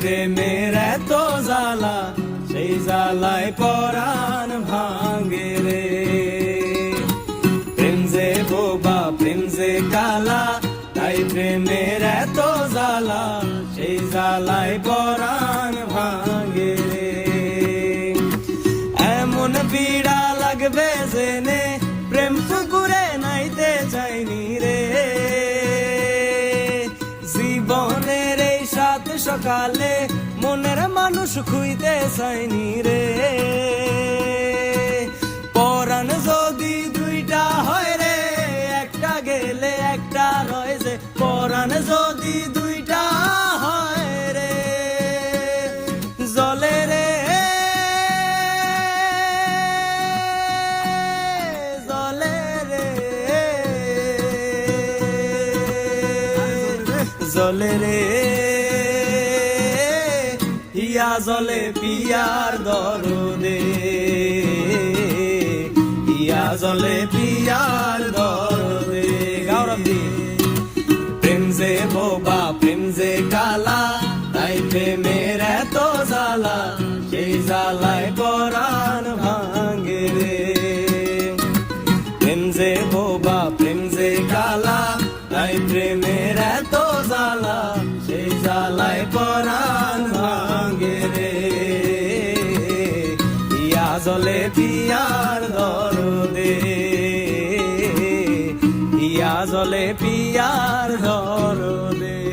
প্রেমের এত জ্বালা, সেই জ্বালায় পরাণ ভাঙে রে। প্রেম যে বোবা, প্রেম যে কালা, তাই প্রেমের এত জ্বালা, সেই জ্বালায় পরাণ ভাঙে রে। এমন পীড়া লাগবে জেনে সকালে মনের মানুষ খুইতে চাইনি রে। পরাণ যদি দুইটা হয় রে একটা গেলে একটা রয় যে। পরাণ যদি দুইটা হয় রে জলে রে জলে রে। হিয়া জলে পিয়ার দরদে। হিয়া জলে পিয়ার দরদে। গৌরবদি প্রেম যে বোবা, প্রেম যে কালা, তাই প্রেমের এত জ্বালা, সেই জ্বালায় পরাণ ভাঙে রে। প্রেম যে বোবা, প্রেম যে কালা, তাই প্রেমের এত জ্বালা, সেই জ্বালায় পরাণ জলে পিয়ার দরদে। ইয়া জলে পিয়ার দরদে।